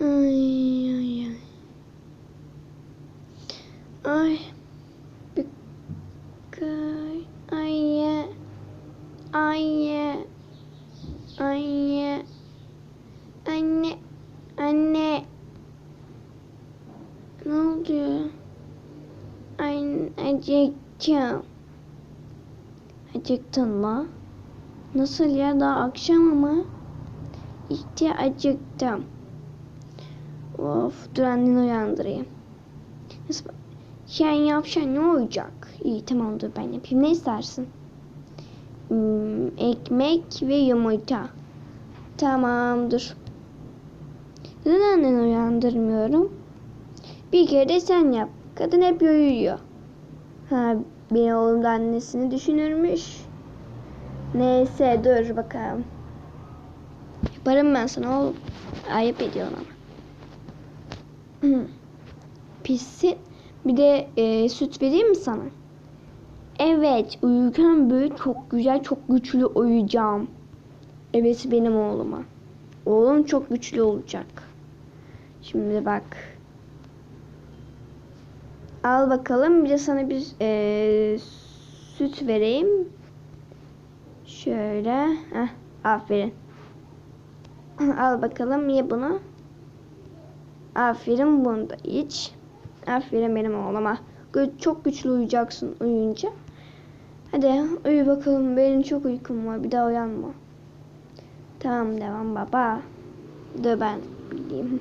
Ay ay ay. Ay. Bükay. Ay. Ay. Ay. Anne. Anne. Ne oldu? Ay, acıktım. Acıktın mı? Nasıl ya daha akşam ama? İşte acıktım. Of dur anneni uyandırayım. Nasıl? Sen ne olacak? İyi tamam dur ben yapayım. Ne istersin? Hmm, ekmek ve yumurta. Tamam dur. Neden uyandırmıyorum? Bir kere de sen yap. Kadın hep uyuyor. Ha, benim oğlum da annesini düşünürmüş. Neyse dur bakalım. Yaparım ben sana oğlum. Ayıp ediyorsun ama. Pissin. Bir de e, süt vereyim mi sana? Evet. Uyurken böyle çok güzel, çok güçlü uyuyacağım. Evet benim oğluma. Oğlum çok güçlü olacak. Şimdi bak. Al bakalım. Bir de sana bir e, süt vereyim. Şöyle. Heh, aferin. Al bakalım ye bunu. Aferin bunu da iç. Aferin benim oğluma. Çok güçlü uyuyacaksın uyuyunca. Hadi uyu bakalım. Benim çok uykum var. Bir daha uyanma. Tamam devam baba. Dur ben gideyim.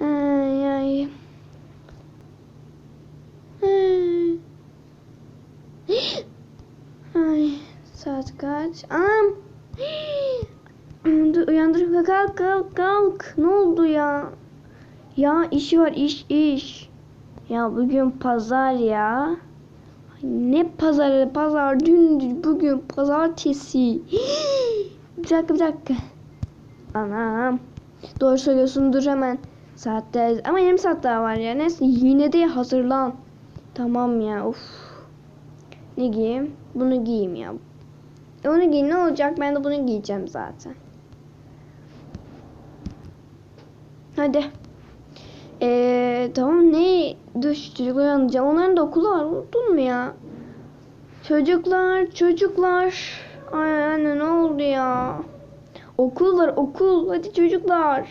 Ay ay. Ay. Saat kaç? Anam. Dur, Uyandır kalk kalk kalk. Ne oldu ya? Ya iş var iş iş. Ya bugün pazar ya. Ne pazarı pazar dün bugün pazartesi. bir dakika bir dakika. Anam. Doğru söylüyorsun dur hemen. Saatte ama yarım saat daha var ya. Neyse yine de hazırlan. Tamam ya of. Ne giyeyim? Bunu giyeyim ya. Onu giy ne olacak? Ben de bunu giyeceğim zaten. Hadi. Eee tamam ne? Dur şu çocuklar uyanacağım. Onların da okulu var. Unuttun mu ya? Çocuklar, çocuklar. Ay anne ne oldu ya? Okul var okul. Hadi çocuklar.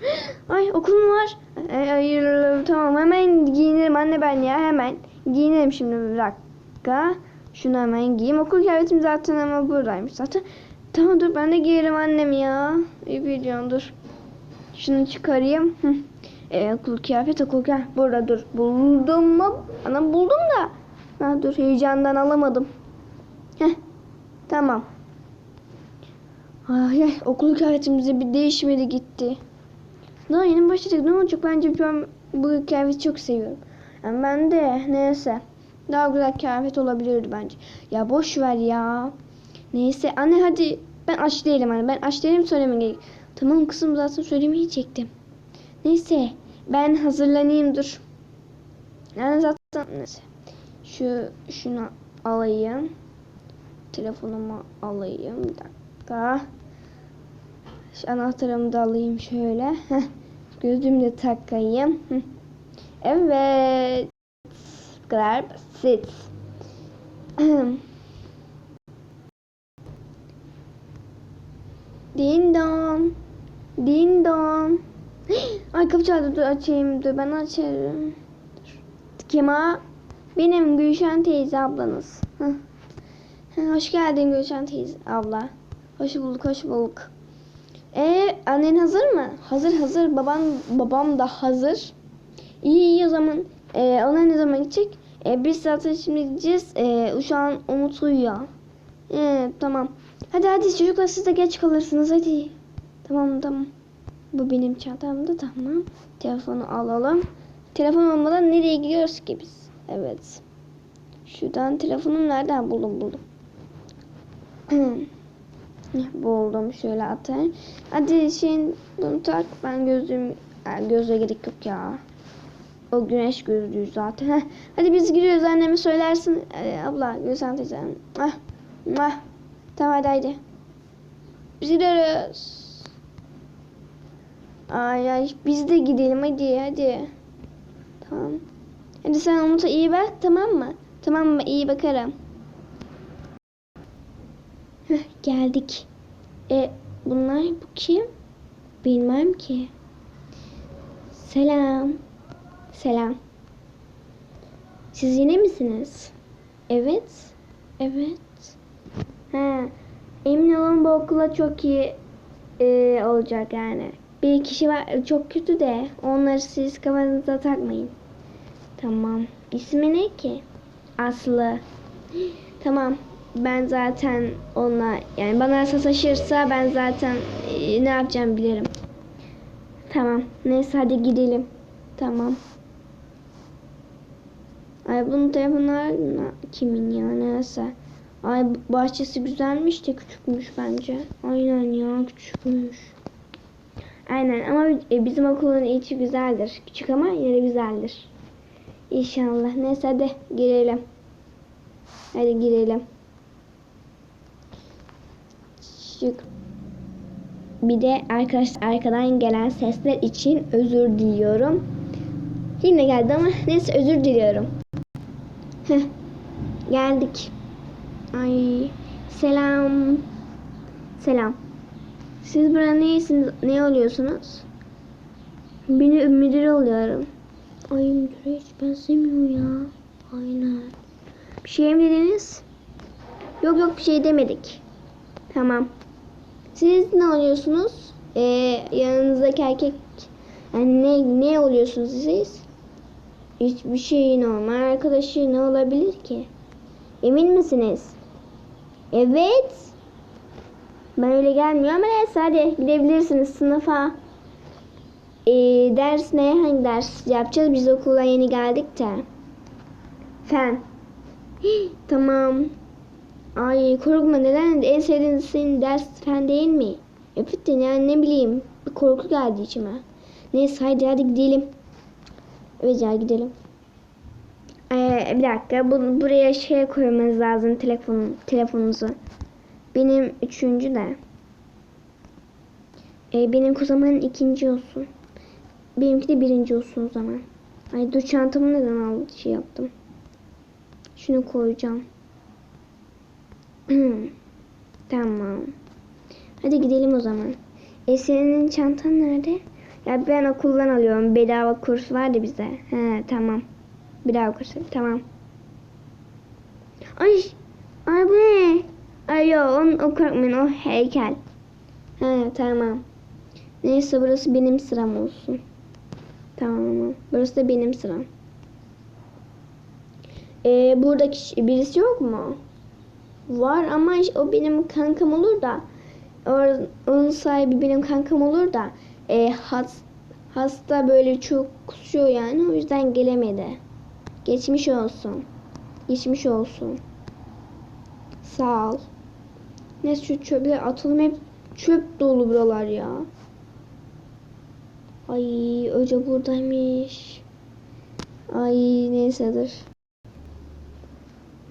Ay okul mu var? Ay, hayır tamam hemen giyinirim anne ben ya hemen. Giyinirim şimdi bir dakika. Şunu hemen giyeyim. Okul kıyafetim zaten ama buradaymış zaten. Tamam dur ben de giyerim annem ya. İyi biliyorsun dur. Şunu çıkarayım. Hı. Ee, okul kıyafet okul kıyafet. Burada dur. Buldum mu? Anam buldum da. Ha, dur heyecandan alamadım. Heh. Tamam. Ay, ay okul kıyafetimize bir değişmedi gitti. Daha yeni başladık. Ne olacak? Bence ben bu kıyafeti çok seviyorum. Yani ben de neyse. Daha güzel kıyafet olabilirdi bence. Ya boş ver ya. Neyse anne hadi. Ben aç değilim anne. Ben aç değilim söylemem gerek. Tamam kızım zaten söylemeyecektim. Neyse. Ben hazırlanayım dur. Yani zaten neyse. Şu şunu alayım. Telefonumu alayım. Bir dakika. Şu anahtarımı da alayım şöyle. Heh. Gözlüğümü de takayım. Evet. Bu kadar basit. Din don. Din don. Ay kapı çaldı dur açayım dur ben açarım. O? Benim Gülşen teyze ablanız. Heh. Hoş geldin Gülşen teyze abla. Hoş bulduk hoş bulduk. Ee, annen hazır mı? Hazır hazır. Baban babam da hazır. İyi iyi o zaman. Ee, onlar ne zaman gidecek? Ee, biz zaten şimdi gideceğiz. Ee, şu an Umut uyuyor. Ee, tamam. Hadi hadi çocuklar siz de geç kalırsınız hadi. Tamam tamam. Bu benim çantamda tamam. Telefonu alalım. Telefon olmadan nereye gidiyoruz ki biz? Evet. Şuradan telefonum nereden buldum buldum. Buldum şöyle atayım. Hadi şeyin bunu tak. Ben gözlüğüm gözlüğe gerek yok ya. O güneş gözlüğü zaten. Hadi biz gidiyoruz anneme söylersin. Ee, abla Gülsen teyzem. Ah. Ah. Tamam hadi haydi. Biz gidiyoruz. Ay ay biz de gidelim hadi hadi. Tamam. Hadi sen Umut'a iyi bak tamam mı? Tamam mı iyi bakarım. Heh, geldik. E bunlar bu kim? Bilmem ki. Selam. Selam. Siz yine misiniz? Evet. Evet. Ha, emin olun bu okula çok iyi e, olacak yani. Bir kişi var çok kötü de onları siz kafanıza takmayın. Tamam. İsmi ne ki? Aslı. Tamam. Ben zaten ona yani bana sataşırsa ben zaten e, ne yapacağım bilirim. Tamam. Neyse hadi gidelim. Tamam. Ay bunun telefonlar kimin ya neyse. Ay bahçesi güzelmiş de küçükmüş bence. Aynen ya küçükmüş. Aynen ama e, bizim okulun içi güzeldir. Küçük ama yine güzeldir. İnşallah. Neyse hadi girelim. Hadi girelim. Şık. Bir de arkadaşlar arkadan gelen sesler için özür diliyorum. Yine geldi ama neyse özür diliyorum. Heh. Geldik. Ay selam. Selam. Siz burada neyisiniz? Ne oluyorsunuz? Ben müdür oluyorum. Ay müdüre hiç benzemiyor ya. Aynen. Bir şey mi dediniz? Yok yok bir şey demedik. Tamam. Siz ne oluyorsunuz? Ee, yanınızdaki erkek yani ne, ne oluyorsunuz siz? Hiçbir şey normal arkadaşı ne olabilir ki? Emin misiniz? Evet. Ben öyle gelmiyor ama neyse hadi gidebilirsiniz sınıfa. Ee, ders ne? Hangi ders yapacağız? Biz okula yeni geldik de. Fen. Tamam. Ay korkma neden? En sevdiğin ders fen değil mi? Evet de yani ne bileyim. Bir korku geldi içime. Neyse hadi hadi gidelim. Evet ya gidelim. Ee, bir dakika. Bu, buraya şey koymanız lazım telefon, telefonunuzu. Benim üçüncü de. Ee, benim o zaman ikinci olsun. Benimki de birinci olsun o zaman. Ay dur çantamı neden al şey yaptım. Şunu koyacağım. tamam. Hadi gidelim o zaman. E senin çantan nerede? Ya ben okuldan alıyorum. Bedava kurs vardı bize. He tamam. Bedava kurs. Tamam. Ay. Ay bu ne? Ay yo onu o korkmayın o heykel. He tamam. Neyse burası benim sıram olsun. Tamam. Burası da benim sıram. Ee, buradaki birisi yok mu? Var ama o benim kankam olur da onun sahibi benim kankam olur da e, has, hasta böyle çok kusuyor yani o yüzden gelemedi. Geçmiş olsun. Geçmiş olsun. Sağ ol. Neyse şu çöpleri atalım hep çöp dolu buralar ya. Ay hoca buradaymış. Ay neysedir.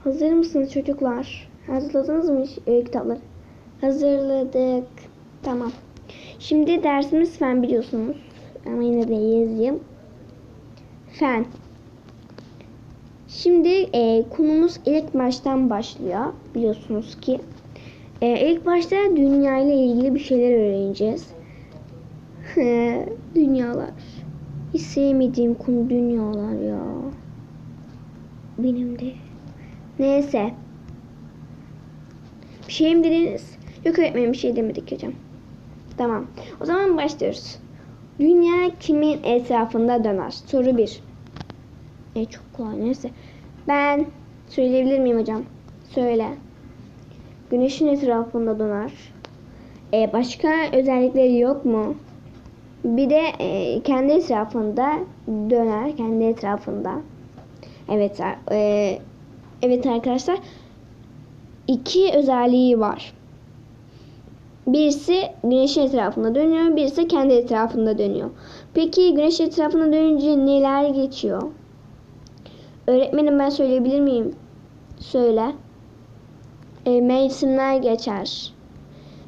Hazır mısınız çocuklar? Hazırladınız mı e, kitapları? Hazırladık. Tamam. Şimdi dersimiz fen biliyorsunuz. Ama yine de yazayım. Fen. Şimdi e, konumuz ilk baştan başlıyor. Biliyorsunuz ki. E, ilk başta dünya ile ilgili bir şeyler öğreneceğiz. dünyalar. Hiç sevmediğim konu dünyalar ya. Benim de. Neyse. Bir şey mi dediniz? Yok öğretmenim bir şey demedik hocam. Tamam. O zaman başlıyoruz. Dünya kimin etrafında döner? Soru 1. E çok kolay neyse. Ben söyleyebilir miyim hocam? Söyle. Güneşin etrafında döner. E başka özellikleri yok mu? Bir de e, kendi etrafında döner. Kendi etrafında. Evet. E, evet arkadaşlar. iki özelliği var. Birisi güneşin etrafında dönüyor, birisi kendi etrafında dönüyor. Peki güneş etrafında dönünce neler geçiyor? Öğretmenim ben söyleyebilir miyim? Söyle. E, mevsimler geçer.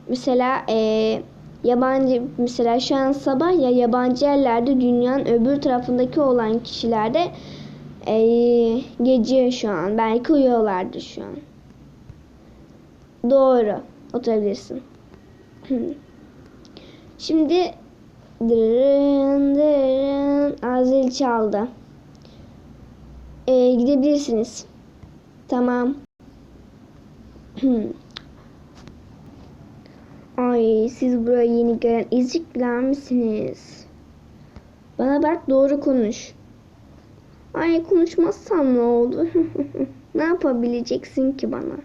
Mesela e, yabancı mesela şu an sabah ya yabancı yerlerde dünyanın öbür tarafındaki olan kişilerde eee, gece şu an. Belki uyuyorlardı şu an. Doğru. Oturabilirsin. Şimdi dırın dırın azil çaldı. Ee, gidebilirsiniz. Tamam. Ay siz burayı yeni gelen ezikler misiniz? Bana bak doğru konuş. Ay konuşmazsam ne olur? ne yapabileceksin ki bana?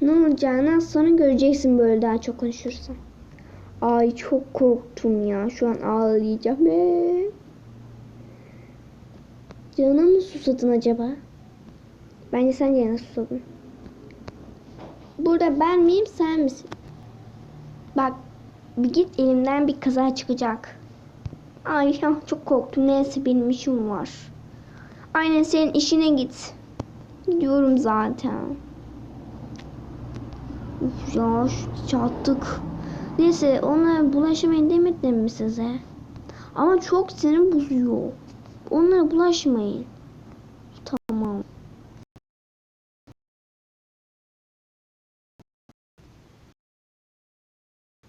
Ne olacağını sonra göreceksin böyle daha çok konuşursan. Ay çok korktum ya. Şu an ağlayacağım. Be. Canına mı susadın acaba? Bence sen canına susadın. Burada ben miyim sen misin? Bak bir git elimden bir kaza çıkacak. Ay çok korktum. Neyse benim işim var. Aynen senin işine git. Gidiyorum zaten. Uf ya çattık. Neyse onlara bulaşmayın demedim mi size? Ama çok sinir bozuyor. Onlara bulaşmayın. Tamam.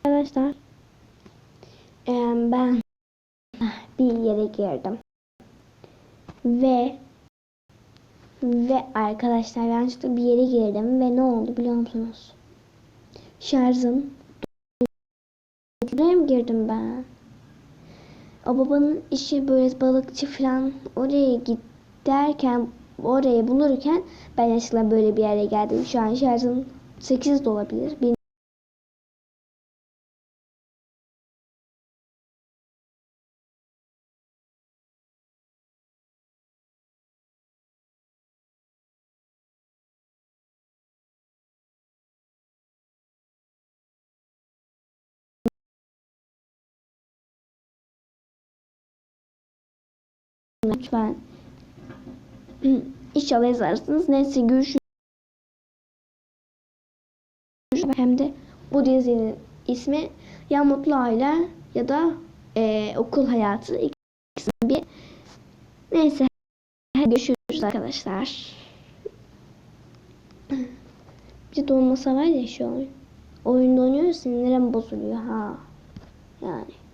Arkadaşlar ben bir yere girdim. Ve ve arkadaşlar yanlışlıkla bir yere girdim ve ne oldu biliyor musunuz? Şarjım Buraya girdim ben? O babanın işi böyle balıkçı falan oraya git derken orayı bulurken ben yanlışlıkla böyle bir yere geldim. Şu an şarjım 8 de olabilir. Lütfen. İnşallah yazarsınız. Neyse görüşürüz. Hem de bu dizinin ismi ya Mutlu Aile ya da eee, Okul Hayatı. İkisinden bir. Neyse. Görüşürüz arkadaşlar. Bir de donmasa var ya an. Oyunda oynuyoruz sinirlerim bozuluyor ha. Yani.